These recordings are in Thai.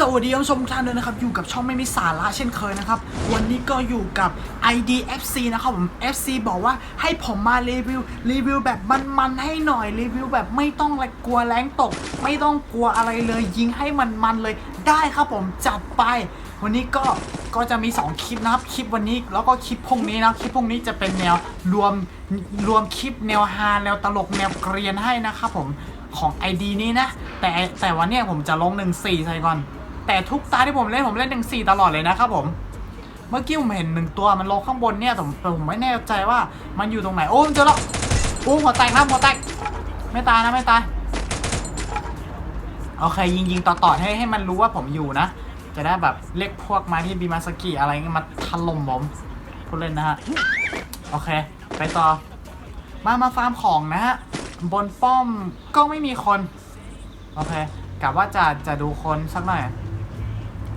สวัสดีท่านผู้ชมทุกท่านด้วยนะครับ อยู่กับช่องไม่มีสาระเช่นเคยนะครับ วันนี้ก็อยู่กับ IDFC นะครับผม FC บอกว่าให้ผมมารีวิว รีวิวแบบมันๆให้หน่อยรีวิวแบบไม่ต้องอะไรกลัวแรงตก ไม่ต้องกลัวอะไรเลย ยิงให้มันๆเลยได้ครับผมจัดไป วันนี้ก็ก็จะมี 2 คลิปนะครับ คลิปวันนี้แล้วก็คลิปพรุ่งนี้นะคลิปพรุ่งนี้จะเป็นแนวรวมรวมคลิปแนวฮาแนวตลกแนวเกรียนให้นะครับผมของ ID นี้นะ แต่แต่วันนี้ผมจะลง1-4ใส่ก่อน แต่ทุกตาที่ผมเล่นผมเล่น1-4ตลอดเลยนะครับผมเมื่อกี้ผมเห็นหนึ่งตัวมันลงข้างบนเนี่ยแต่ผมไม่แน่ใจว่ามันอยู่ตรงไหนโอ้มันเจอแล้วโอ้หัวแตกนะหัวแตกไม่ตายนะไม่ตายโอเคยิงยิงต่อต่อให้ให้มันรู้ว่าผมอยู่นะ จะได้แบบเรียกพวกมาที่บีมาสกิอะไรมาถล่มผมพูดเล่นนะฮะโอเค ไปต่อ มามาฟาร์มของนะฮะบนป้อมก็ไม่มีคน โอเคกะว่าจะจะดูคนสักหน่อย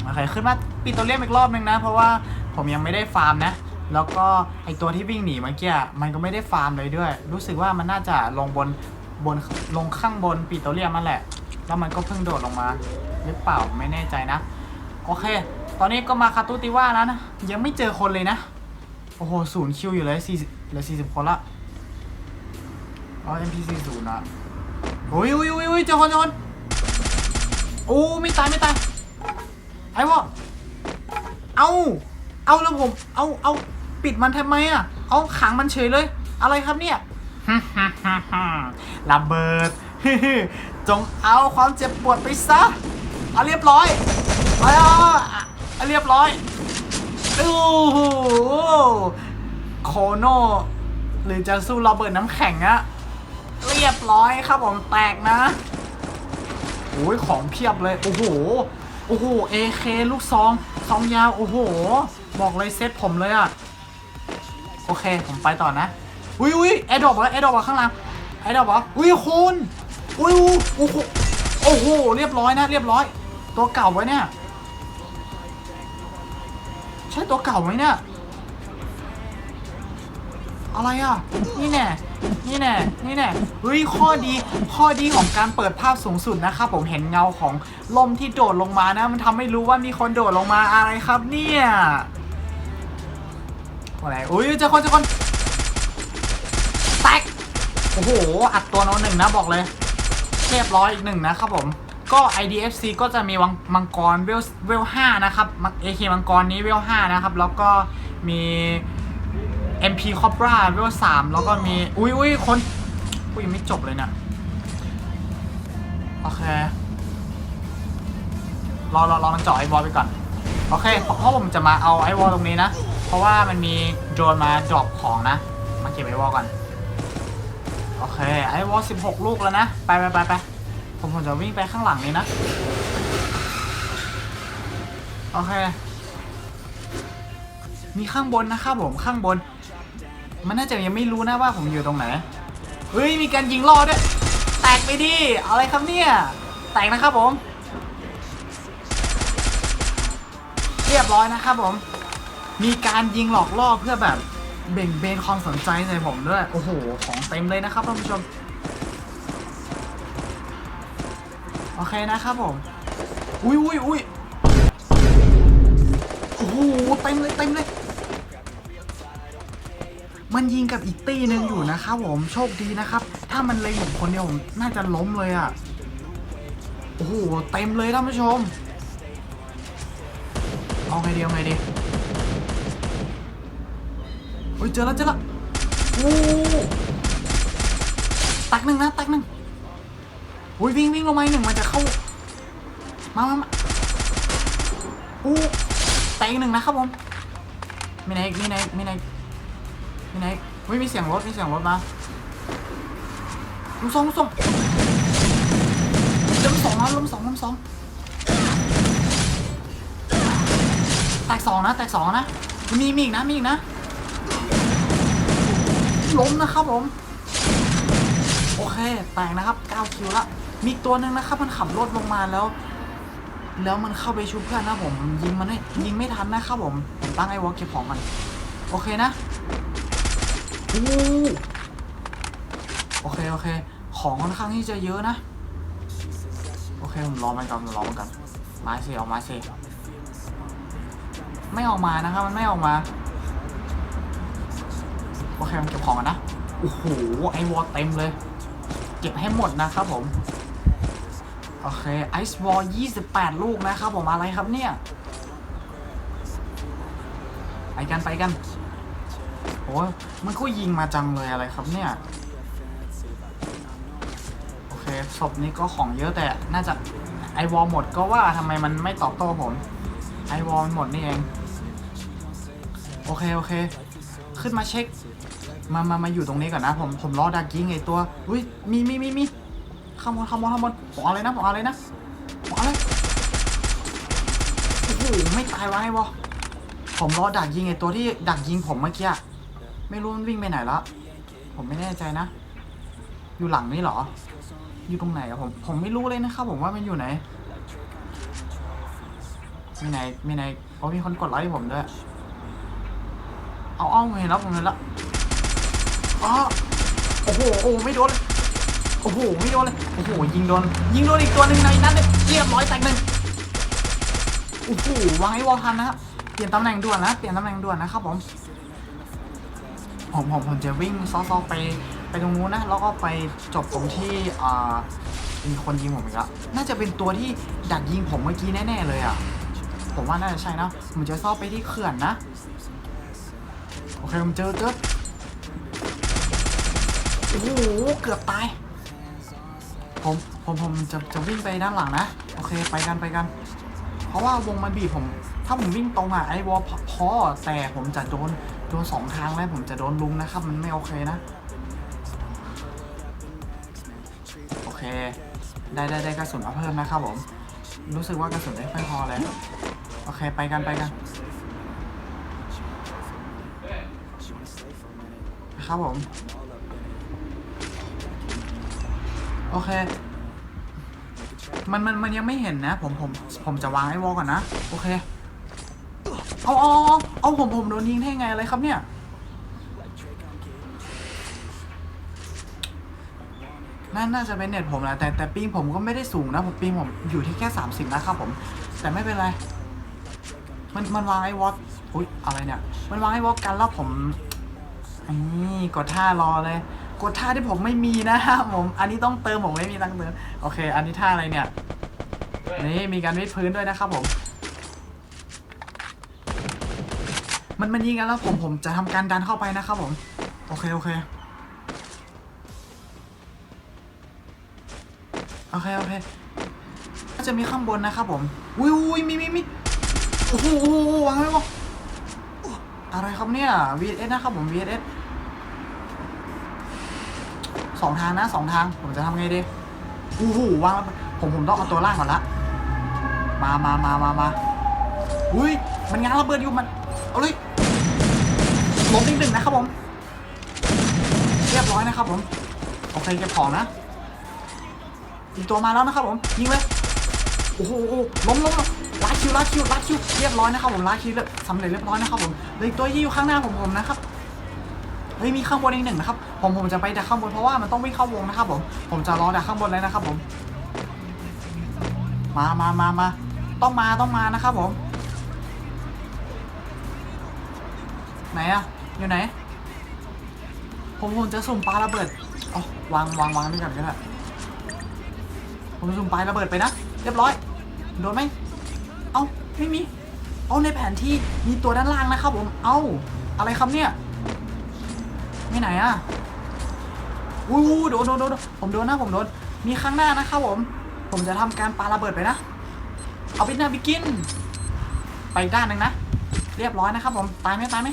โอเคขึ้นมาปิดตัวเลียมอีกรอบนึงนะ เพราะว่าผมยังไม่ได้ฟาร์มนะ แล้วก็ไอตัวที่วิ่งหนีเมื่อกี้มันก็ไม่ได้ฟาร์มเลยด้วย รู้สึกว่ามันน่าจะลงบนบนลงข้างบนปิดตัวเลียมนั่นแหละ แล้วมันก็เพิ่งโดดลงมาหรือเปล่าไม่แน่ใจนะ โอเค ตอนนี้ก็มาคาตูติว่าแล้วนะยังไม่เจอคนเลยนะ โอ้โหศูนย์คิวอยู่เลยสี่เหลือสี่สิบคนละอ๋อ NPC ศูนย์อะโอ้ยโอ้ยโอ้ยโอ้ยเจอคนเจอคนโอ้ไม่ตายไม่ตาย ไอ้วะเอา เอาแล้วผม เอา เอา ปิดมันทำไมอะ เอาขังมันเฉยเลย อะไรครับเนี่ยระเบิด จงเอาความเจ็บปวดไปซะ เอาเรียบร้อยเอาเอาเรียบร้อยโอ้โหโคโนหรือจะสู้ระเบิดน้ำแข็งอะเรียบร้อยครับผมแตกนะโอ้ยของเพียบเลย โอ้โห โอ้โห AK ลูกซองซองยาว โอ้โห บอกเลยเซ็ตผมเลยอะโอเค ผมไปต่อนะ อุ้ยอุ้ยแอดดอปเหรอแอดดอปเหรอข้างหล่างแอดดอปเหรออุ้ยคุณอุ้ยอุ้ยโอ้โหโอ้โห เรียบร้อยนะ เรียบร้อย ตัวเก่าไว้เนี่ย ใช่ตัวเก่าไหมเนี่ย อะไรอะ นี่แน่ นี่แน่ นี่แน่เฮ้ยข้อดี ข้อดีของการเปิดภาพสูงสุดนะครับผมเห็นเงาของลมที่โดดลงมานะ มันทำให้รู้ว่ามีคนโดดลงมาอะไรครับเนี่ยอะไรอุ้ยเจอคนเจอคนแตกโอ้โห อัดตัวน้นหนึ่งนะบอกเลย เรียบร้อยอีกหนึ่งนะครับผมก็ IDFC ก็จะมีมังกรเวลเวลห้านะครับเอเคมังกรนี้เวลห้านะครับ แล้วก็มี MP Cobra เวลสามแล้วก็มี อุ้ยอุ้ยคนอุ้ยยังไม่จบเลยเนี่ยโอเค รอรอรอมันเจาะไอวอลไปก่อน โอเคเพราะผมจะมาเอาไอวอลตรงนี้นะ เพราะว่ามันมีโดรนมาดรอปของนะ มาเก็บไอวอลก่อน โอเค ไอวอล16ลูกแล้วนะ ไปไปไปไปผมผมจะวิ่งไปข้างหลังนี้นะ โอเค มีข้างบนนะครับผมข้างบน มันน่าจะยังไม่รู้นะว่าผมอยู่ตรงไหน เฮ้ย มีการยิงล่อด้วย แตกไปดิอะไรครับเนี่ย แตกนะครับผม เรียบร้อยนะครับผม มีการยิงหลอกล่อเพื่อแบบเบ่งเบนความสนใจใส่ผมด้วย โอ้โห ของเต็มเลยนะครับท่านผู้ชม โอเคนะครับผม อุ้ยอุ้ยอุ้ยโอ้โห เต็มเลย เต็มเลย มันยิงกับอีกตี้หนึ่งอยู่นะครับผมโชคดีนะครับ ถ้ามันเล็งผมคนเดียวผมน่าจะล้มเลยอะ่ะโอ้โหเต็มเลยท่านผู้ชมเอาไงดีเอาไงดีโอ้ยเจอแล้วเจอแล้วโอ้ตักหนึ่งนะตักหนึ่งโอ้ยวิ่งวิ่งลงมาหนึ่งมันจะเข้ามามามาโอ้แตกอีกหนึ่งนะครับผมไมีไหนอีกมีไหนอีกมีไหน ไหนอีกเฮ้ยมีเสียงรถมีเสียงรถมาลมสองลมสองลมสองนะลมสองลมสองแตกสองนะแตกสองนะมีมีอีกนะมีอีกนะล้มนะครับผมโอเคแตกนะครับ9คิวละมีตัวหนึ่งนะครับมันขับรถลงมาแล้ว แล้วมันเข้าไปชุบเพื่อนนะผมยิงมันไม่ยิงไม่ทันนะครับผมตั้งไอ้วอลเก็บของมัน โอเคนะ โอเค โอเค ของค่อนข้างที่จะเยอะนะ โอเคผมรอมันก่อนรอมันก่อนมาสิออกมาสิไม่ออกมานะครับ มันไม่ออกมา โอเคมันเก็บของกันนะ โอ้โห ไอวอลเต็มเลย เก็บให้หมดนะครับผม โอเค ไอซ์วอล28ลูกนะครับผม อะไรครับเนี่ย ไปกันไปกัน โอ้ยมันก็ยิงมาจังเลยอะไรครับเนี่ย โอเคศพนี้ก็ของเยอะแต่น่าจะไอวอลหมดก็ว่าทำไมมันไม่ตอบโต้ผมไอวอลหมดนี่เอง โอเค โอเค ขึ้นมาเช็ค มามามาอยู่ตรงนี้ก่อนนะ ผมผมรอดักยิงไอตัว อุ้ยมีมีมีมีข้างบนข้างบนข้างบนผมอาอะไรนะผมอาอะไรนะผมอาอะไรโอ้โหไม่ตายวะไอวอลผมรอดักยิงไอตัวที่ดักยิงผมเมื่อกี้ ไม่รู้มันวิ่งไปไหนแล้วผมไม่แน่ใจนะ อยู่หลังนี่เหรอ อยู่ตรงไหนอะผมผมไม่รู้เลยนะครับผมว่ามันอยู่ไหนมีไหนมีไหนโอ้มีคนกดไลค์ผมด้วยเอาเอาเห็นแล้วผมเห็นแล้วอ๋อโอ้โหโอ้โหไม่โดนเลยโอ้โหไม่โดนเลยโอ้โหยิงโดนยิงโดนอีกตัวหนึ่งในนั้นเลยเรียบร้อยแตกหนึ่งโอ้โหวางไอ้วอลทันนะครับเปลี่ยนตำแหน่งด่วนนะเปลี่ยนตำแหน่งด่วนนะครับผม ผมผมผมจะวิ่งซอๆไปไปตรงนู้นนะ แล้วก็ไปจบตรงที่อ่ามีคนยิงผมอีกแล้วน่าจะเป็นตัวที่ดักยิงผมเมื่อกี้แน่ๆเลยอะ ผมว่าน่าจะใช่นะผมจะซ่อไปที่เขื่อนนะ โอเคผมเจอเจอโอ้โหเกือบตาย ผมผมผมจะจะวิ่งไปด้านหลังนะ โอเคไปกันไปกัน เพราะว่าวงมันบีบผม ถ้าผมวิ่งตรงอะไอ้วอลพอแต่ผมจะโดน โดนสองทางแล้วผมจะโดนลุงนะครับ มันไม่โอเคนะ โอเค ได้ได้ได้กระสุนมาเพิ่มนะครับผม รู้สึกว่ากระสุนไม่ค่อยพอเลยโอเคไปกันไปกันครับผม โอเค มันมันมันยังไม่เห็นนะ ผมผมผมจะวางไอ้วอลก่อนนะ โอเค เอาเอาเอาเอาผมผมโดนยิงได้ไงอะไรครับเนี่ย น่าน่าจะเป็นเน็ตผมแหละแต่แต่ปิงผมก็ไม่ได้สูงนะผมปิงผมอยู่ที่แค่ 30 นะครับผม แต่ไม่เป็นไร มันมันวางไอ้วอลอุ้ยอะไรเนี่ย มันวางไอ้วอลกันแล้วผมนี่กดท่ารอเลย กดท่าที่ผมไม่มีนะครับผม อันนี้ต้องเติมผมไม่มีตังค์เติมโอเค อันนี้ท่าอะไรเนี่ย นี่มีการวิดพื้นด้วยนะครับผม มันมันยิงกันแล้วผมผมจะทำการดันเข้าไปนะครับผม โอเคโอเคโอเคโอเคจะมีข้างบนนะครับผมอุ้ยอุ้ยมีมีมีโอ้โหวางไว้ก่อนอะไรครับเนี่ย VS นะครับผม VS สองทางนะสองทางผมจะทำไงดีโอ้โหวางแล้วผมผมต้องเอาตัวล่างก่อนละมามามามามาอุ้ยมันงานระเบิดอยู่มัน เอาเลย ล้มอีกหนึ่งนะครับผม เรียบร้อยนะครับผม โอเคเก็บของนะ อีกตัวมาแล้วนะครับผม ยิงเลย โอ้โหล้มล้มล้าคิวลาคิวลาคิว เรียบร้อยนะครับผมลาคิวเลยสำเร็จเรียบร้อยนะครับผมเลยตัวที่อยู่ข้างหน้าผมผมนะครับเฮ้ยมีข้างบนอีกหนึ่งนะครับ ผมผมจะไปดักข้างบนเพราะว่ามันต้องวิ่งเข้าวงนะครับผม ผมจะรอดักข้างบนเลยนะครับผม มามามามาต้องมาต้องมานะครับผม ไหนอะ อยู่ไหน ผมผมจะสุ่มปลาระเบิดอ๋อวางวางวางนี่ก่อนก็ได้ผมสุ่มปลาระเบิดไปนะ เรียบร้อย โดนไหม เอ้าไม่มี เอาในแผนที่มีตัวด้านล่างนะครับผม เอ้าอะไรครับเนี่ย ไม่ไหนอะอู้โดนโดนโดนผมโดนนะผมโดน มีข้างหน้านะครับผม ผมจะทำการปาระเบิดไปนะ เอาไปหน้าบิกิน ไปด้านหนึ่งนะ เรียบร้อยนะครับผม ตายไหมตายไหม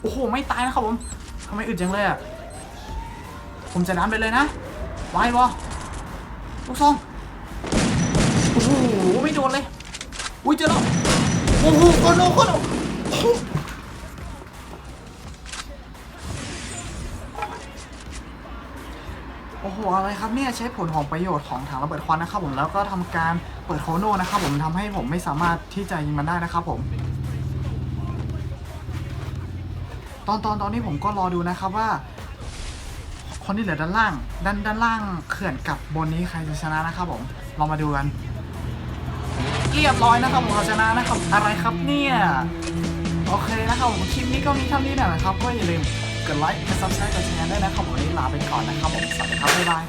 โอ้โห ไม่ตายนะครับผมทำไมอึดจังเลยอะผมจะน้ำไปเลยนะไว้บอลูกซอง โอ้โห ไม่โดนเลย อุ้ยเจอแล้ว โอ้โหโคโนโคโนโอ้โหโอ้โหอะไรครับเนี่ยใช้ผลของประโยชน์ของถังระเบิดควันนะครับผมแล้วก็ทำการเปิดโคโนนะครับผมทำให้ผมไม่สามารถที่จะยิงมันได้นะครับผม ตอนตอนตอนนี้ผมก็รอดูนะครับว่า คนที่เหลือด้านล่าง ด้านด้านล่างเขื่อนกับบนนี้ใครจะชนะนะครับผมเรามาดูกัน เรียบร้อยนะครับผมเราชนะนะครับอะไรครับเนี่ยโอเคนะครับผมคลิปนี้ก็มีเท่านี้นะครับก็อย่าลืมกดไลค์กดซับสไครต์กดแชร์ด้วยนะครับผมวันนี้ลาไปก่อนนะครับผมสวัสดีครับบ๊ายบาย